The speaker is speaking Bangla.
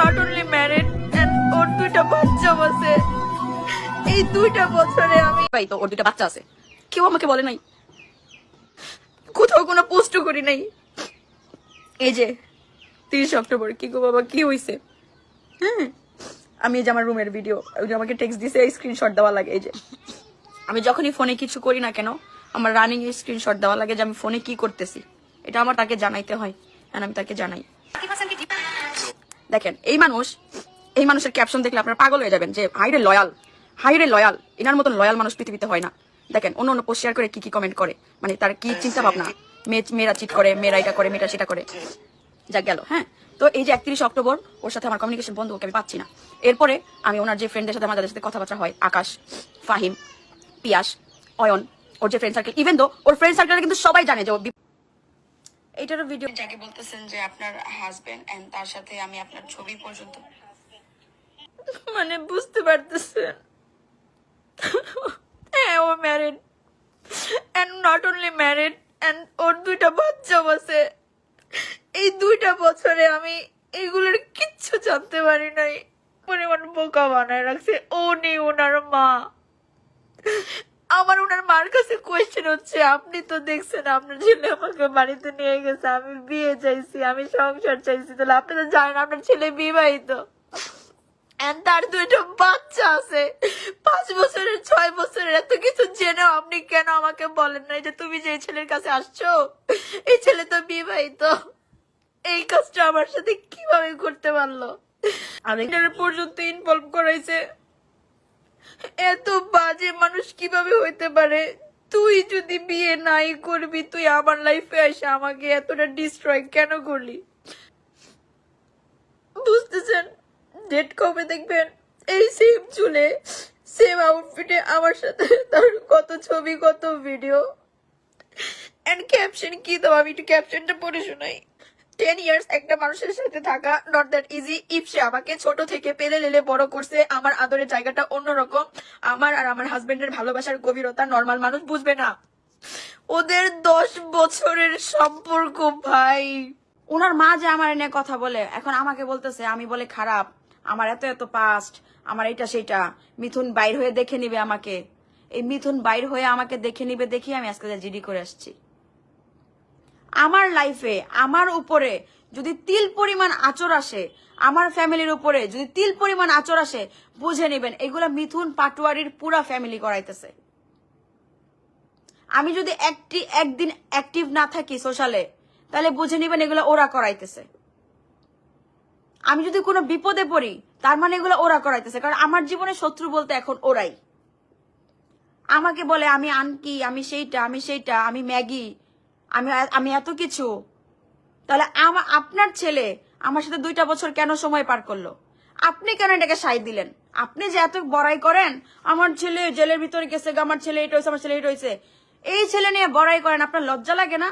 নট অনলি ম্যারিড এন্ড ওর দুইটা বাচ্চা আছে। এই দুইটা বছরে আমি ভাই তো ওর দুটা বাচ্চা আছে। কেউ আমাকে বলে নাই। কোথাও কোনো পোস্টও করি নাই। এই যে তিরিশ অক্টোবর কি গো বাবা কি হইছে? হ্যাঁ আমি এই যে আমার রুমের ভিডিও ওই যে আমাকে টেক্সট দিছে স্ক্রিনশট দেওয়া লাগে এই যে। আমি যখনই ফোনে কিছু করি না কেন আমার রানিং স্ক্রিনশট দেওয়া লাগে যে আমি ফোনে কি করতেছি। এটা আমার তাকে জানাইতে হয় আমি তাকে জানাই। দেখেন, এই মানুষ, এই মানুষের ক্যাপশন দেখলে আপনারা পাগল হয়ে যাবেন যে হাইরে লয়াল হাইরে লয়াল এনার মতন লয়াল মানুষ পৃথিবীতে হয় না। দেখেন, অন্য অন্য পোস্ট শেয়ার করে কি কি কমেন্ট করে। মানে তার কি চিন্তা ভাবনা মেয়ে মেয়েরা চিট করে, মেয়েরা এটা করে মেয়েরা সেটা করে। যা গেল হ্যাঁ? তো এই যে একত্রিশ অক্টোবর, ওর সাথে আমার কমিউনিকেশন বন্ধ, ওকে আমি পাচ্ছি না। এরপরে আমি ওনার যে ফ্রেন্ডের সাথে, আমাদের সাথে কথাবার্তা হয়, আকাশ, ফাহিম, পিয়াস, অয়ন, ওর যে ফ্রেন্ড সার্কেল ইভেন দো ওর ফ্রেন্ড সার্কেল কিন্তু সবাই জানে যে ও বি- এইটারও ভিডিও যাকে বলতেছেন যে আপনার হাজবেন্ড এন্ড তার সাথে আমি আপনার ছবি পর্যন্ত মানে বুঝতে পারতেছেন। হ্যাঁ ও married and not only married and ওর দুইটা বাচ্চা আছে। এই দুইটা বছরে আমি এগুলোর কিচ্ছু জানতে পারি নাই। পরিমাণ বোকা বানায় রাখছে। ও নেই ওনার মা। আমার ওনার মার কাছে কোয়েশ্চেন হচ্ছে, আপনি তো দেখছেন আপনার ছেলে আমাকে বাড়িতে নিয়ে গেছে, আমি বিয়ে চাইছি, আমি সংসার চাইছি, তাহলে আপনি তো জানেন আপনার ছেলে বিবাহিত। তার বাচ্চা আছে। পাঁচ বছরের, ছয় বছরের, এত কিছু জেনেও আপনি কেন আমাকে বলেন নাই যে তুমি যে ছেলের কাছে আসছো? এই ছেলে তো বিবাহিত। এই কাজটা আমার সাথে কীভাবে করতে পারল? এটার পর্যন্ত ইনভলভ করাইছে এত বাজে মানুষ কীভাবে হইতে পারে? তুই যদি বিয়ে নাই করবি, তুই আমার লাইফে এসে আমাকে এতটা ডিস্ট্রয় কেন করলি? বুঝতেছেন? ডেট কবে দেখবেন? এই সেম চুলে সেম আউটফিটে আমার সাথে তার কত ছবি, কত ভিডিও এন্ড ক্যাপশন কি তো আমি একটু ক্যাপশনটা পড়ে শোনাই। টেন ইয়ার্স একটা মানুষের সাথে থাকা নট দ্যাট ইজি ইফ সে আমাকে ছোট থেকে পেলে লেলে বড় করছে, আমার আদরের জায়গাটা অন্যরকম। আমার আর আমার হাজবেন্ডের ভালোবাসার গভীরতা নর্মাল মানুষ বুঝবে না। ওদের দশ বছরের সম্পর্ক, ভাই। ওনার মা যে আমার এনে কথা বলে, এখন আমাকে বলতেছে, আমি বলে খারাপ। আমার এত এত পাস্ট আমার এটা সেটা মিথুন বাইর হয়ে দেখে নিবে আমাকে। এই মিথুন বাইর হয়ে আমাকে দেখে নিবে দেখি আমি আজকে জিডি করে আসছি। আমার লাইফে আমার উপরে যদি তিল পরিমাণ আচর আসে, আমার ফ্যামিলির উপরে যদি তিল পরিমাণ আচর আসে, বুঝে নেবেন, এগুলা মিথুন পাটোয়ারির পুরা ফ্যামিলি করাইতেছে। আমি যদি একটি, একদিন অ্যাক্টিভ না থাকি সোশ্যালে তাহলে বুঝে নিবেন এগুলো ওরা করাইতেছে। আমি যদি কোনো বিপদে পড়ি, তার মানে এগুলো ওরা করাইতেছে, কারণ আমার জীবনে শত্রু বলতে এখন ওরাই। আমাকে বলে, আমি আনকি, আমি সেইটা আমি সেইটা, আমি ম্যাগি আমি আমি এত কিছু। তাহলে আপনার ছেলে আমার সাথে দুইটা বছর কেন সময় পার করল? আপনি কেন এটাকে সাই দিলেন? আপনি যে এত বড়াই করেন, আমার ছেলে জেলের ভিতরে গেছে আমার ছেলে এটা হয়েছে, আমার ছেলে এটা হয়েছে। এই ছেলে নিয়ে বড়াই করেন, আপনার লজ্জা লাগে না?